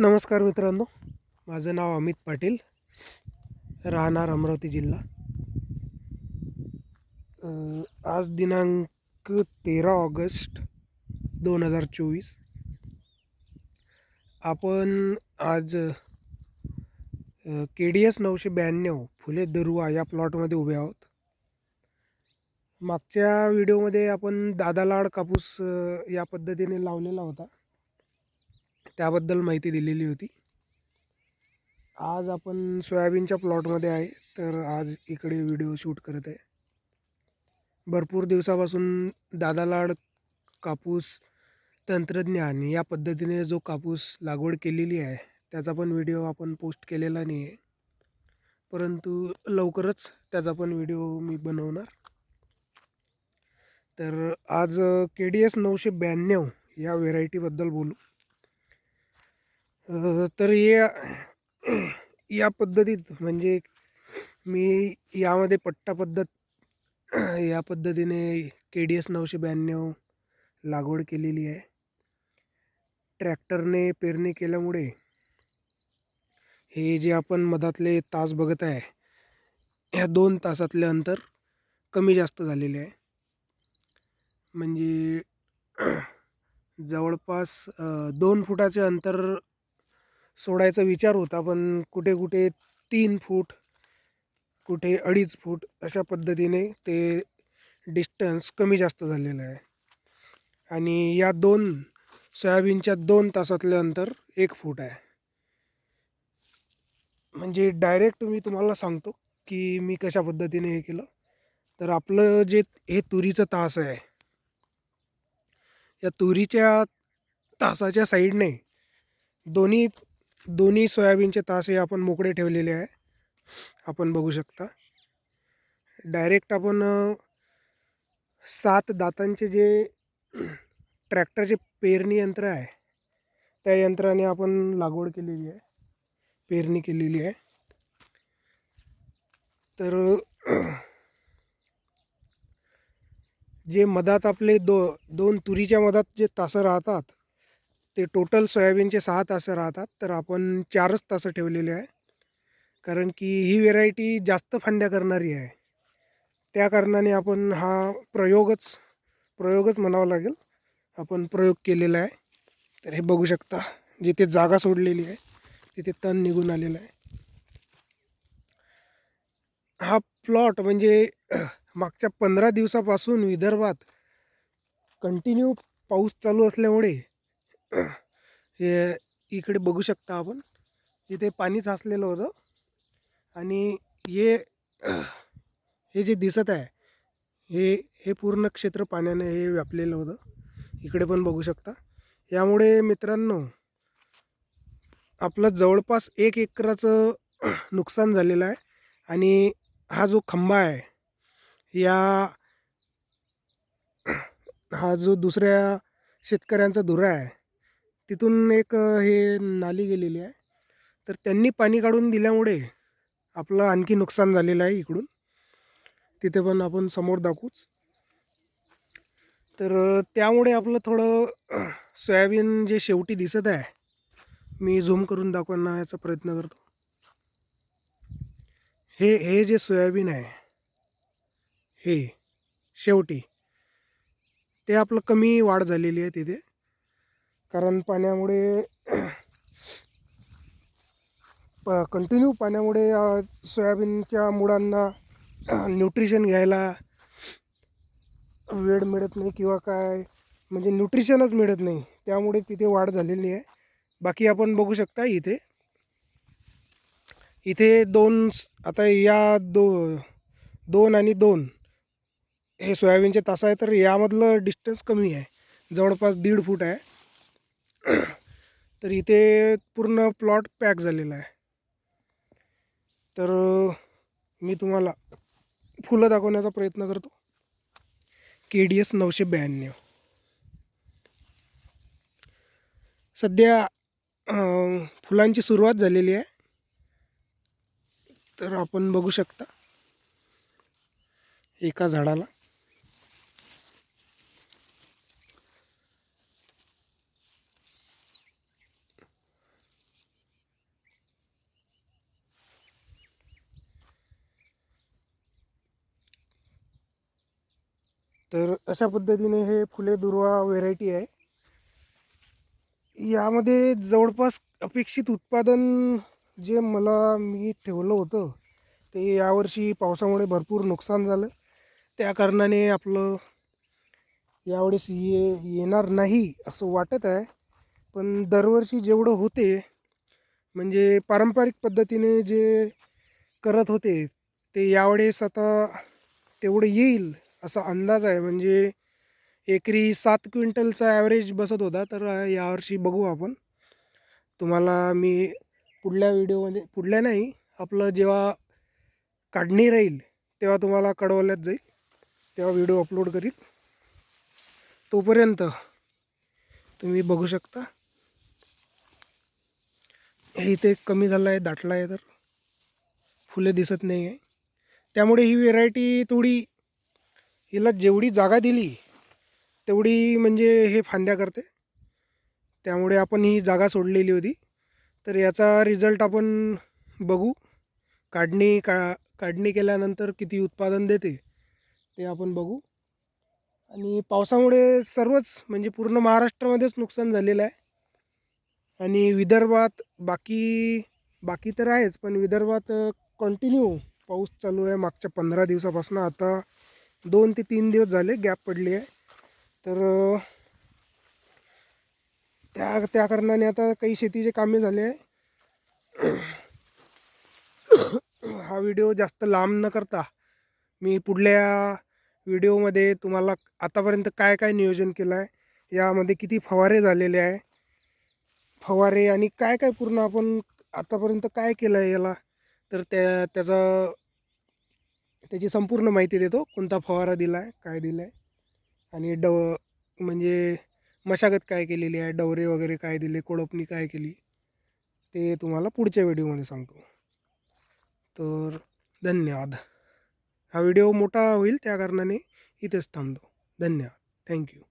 नमस्कार मित्रांनो. माझं नाव अमित पाटील. राहणार अमरावती जिल्हा. आज दिनांक तेरा ऑगस्ट दोन हजार चोवीस. आपण आज के डी एस नऊशे ब्याण्णव फुले दरुवा या प्लॉटमध्ये उभे आहोत. मागच्या व्हिडिओमध्ये आपण दादा लाड कापूस या पद्धतीने लावलेला होता. त्याबद्दल माहिती दिलेली होती. आज आपण सोयाबीनच्या प्लॉटमध्ये आहे तर आज इकडे व्हिडिओ शूट करत आहे. भरपूर दिवसापासून दादालाड कापूस तंत्रज्ञान या पद्धतीने जो कापूस लागवड केलेली आहे त्याचा पण व्हिडिओ आपण पोस्ट केलेला नाही आहे. परंतु लवकरच त्याचा पण व्हिडिओ मी बनवणार. तर आज के डी एस नऊशे ब्याण्णव या व्हेरायटीबद्दल बोलू. तर या या पद्धतीत म्हणजे मी यामध्ये पट्टा पद्धत या पद्धतीने के डी एस नऊशे ब्याण्णव लागवड केलेली आहे. ट्रॅक्टरने पेरणी केल्यामुळे हे जे आपण मधातले तास बघत आहे ह्या दोन तासातले अंतर कमी जास्त झालेले आहे. म्हणजे जवळपास दोन फुटाचे अंतर सोडायचा विचार होता पण कुठे कुठे तीन फूट कुठे अडीच फूट अशा पद्धतीने ते डिस्टन्स कमी जास्त झालेलं आहे. आणि या दोन सोयाबीनच्या दोन तासातले अंतर एक फूट आहे. म्हणजे डायरेक्ट मी तुम्हाला सांगतो की मी कशा पद्धतीने हे केलं. तर आपलं जे हे तुरीचं तास आहे या तुरीच्या तासाच्या साईडने दोन्ही दोन्ही सोयाबीनचे तास हे आपण मोकळे ठेवलेले आहे. आपण बघू शकता. डायरेक्ट आपण सात दातांचे जे ट्रॅक्टरचे पेरणी यंत्र आहे त्या यंत्राने आपण लागवड केलेली आहे. पेरणी केलेली आहे. तर जे मधात आपले दो दोन तुरीच्या मधात जे तासं राहतात ते टोटल सोयाबीनचे सहा तासं राहतात तर आपण चारच तासं ठेवलेले आहे. कारण की ही व्हेरायटी जास्त फांद्या करणारी आहे. त्या कारणाने आपण हा प्रयोगच प्रयोगच म्हणावा लागेल. आपण प्रयोग केलेला आहे. तर हे बघू शकता जिथे जागा सोडलेली आहे तिथे तण निघून आलेलं आहे. हा प्लॉट म्हणजे मागच्या पंधरा दिवसापासून विदर्भात कंटिन्यू पाऊस चालू असल्यामुळे हे इकडे बघू शकता आपण. इथे पाणी साचलेलं होतं. आणि हे हे जे दिसत आहे हे हे पूर्ण क्षेत्र पाण्याने हे व्यापलेलं होतं. इकडे पण बघू शकता. यामुळे मित्रांनो आपलं जवळपास एक एकराचं नुकसान झालेलं आहे. आणि हा जो खंबा आहे या हा जो दुसऱ्या शेतकऱ्यांचा धुरा आहे तिथून एक हे नाली गेलेली आहे. तर त्यांनी पाणी काढून दिल्यामुळे आपलं आणखी नुकसान झालेलं आहे इकडून. तिथे पण आपण समोर दाखवूच. तर त्यामुळे आपलं थोडं सोयाबीन जे शेवटी दिसत आहे मी झूम करून दाखवण्याचा प्रयत्न करतो. हे हे जे सोयाबीन आहे हे शेवटी ते आपलं कमी वाढ झालेली आहे तिथे. कारण पाण्यामुळे प कंटिन्यू पाण्यामुळे सोयाबीनच्या मुळांना न्यूट्रिशन घ्यायला वेळ मिळत नाही किंवा काय म्हणजे न्यूट्रिशनच मिळत नाही. त्यामुळे तिथे वाढ झालेली आहे. बाकी आपण बघू शकता इथे. इथे दोन आता या दो दोन आणि दोन हे सोयाबीनचे तास आहे तर यामधलं डिस्टन्स कमी आहे. जवळपास दीड फूट आहे. तर इथे पूर्ण प्लॉट पॅक झालेला आहे. तर मी तुम्हाला फुलं दाखवण्याचा प्रयत्न करतो. के डी एस नऊशे ब्याण्णव. सध्या फुलांची सुरुवात झालेली आहे. तर आपण बघू शकता एका झाडाला. तर अशा पद्धतीने हे फुले दुर्वा व्हेरायटी आहे. यामध्ये जवळपास अपेक्षित उत्पादन जे मला मी ठेवलं होतं ते यावर्षी पावसामुळे भरपूर नुकसान झालं. त्या कारणाने आपलं यावेळेस ये येणार नाही असं वाटत आहे. पण दरवर्षी जेवढं होते म्हणजे पारंपरिक पद्धतीने जे करत होते ते यावेळेस आता तेवढं येईल. असा अंदाज आहे. म्हणजे एकरी सात क्विंटलचा ॲव्हरेज बसत होता. तर यावर्षी बघू आपण. तुम्हाला मी पुढल्या व्हिडिओमध्ये पुढल्या नाही आपलं जेव्हा काढणी राहील तेव्हा तुम्हाला कळवल्यात जाईल. तेव्हा व्हिडिओ अपलोड करील. तोपर्यंत तुम्ही बघू शकता. हे इथे कमी झालं आहे दाटलं आहे तर फुले दिसत नाही आहे त्यामुळे ही व्हेरायटी थोडी हिला जेवढी जागा दिली तेवढी म्हणजे हे फांद्या करते. त्यामुळे आपण ही जागा सोडलेली होती. तर याचा रिझल्ट आपण बघू. काढणी का काढणी केल्यानंतर किती उत्पादन देते ते आपण बघू. आणि पावसामुळे सर्वच म्हणजे पूर्ण महाराष्ट्रामध्येच नुकसान झालेलं आहे. आणि विदर्भात बाकी बाकी तर आहेच पण विदर्भात कंटिन्यू पाऊस चालू आहे मागच्या पंधरा दिवसापासून. आता दोन ते तीन दिवस झाले गॅप पडली आहे. तर त्या त्या कारणाने आता काही शेतीचे कामे झाले आहे. हा व्हिडिओ जास्त लांब न करता मी पुढल्या व्हिडिओमध्ये तुम्हाला आतापर्यंत काय काय नियोजन केलं आहे यामध्ये किती फवारे झालेले आहे फवारे आणि काय काय पूर्ण आपण आतापर्यंत काय केलं आहे याला? तर त्या त्याचा त्याची संपूर्ण माहिती देतो. कोणता फवारा दिला आहे काय दिला आहे आणि डव म्हणजे मशागत काय केलेली आहे डवरे वगैरे काय दिले कोळपणी काय केली ते तुम्हाला पुढच्या व्हिडिओमध्ये सांगतो. तर धन्यवाद. हा व्हिडिओ मोठा होईल त्या कारणाने इथेच थांबतो. धन्यवाद. थँक्यू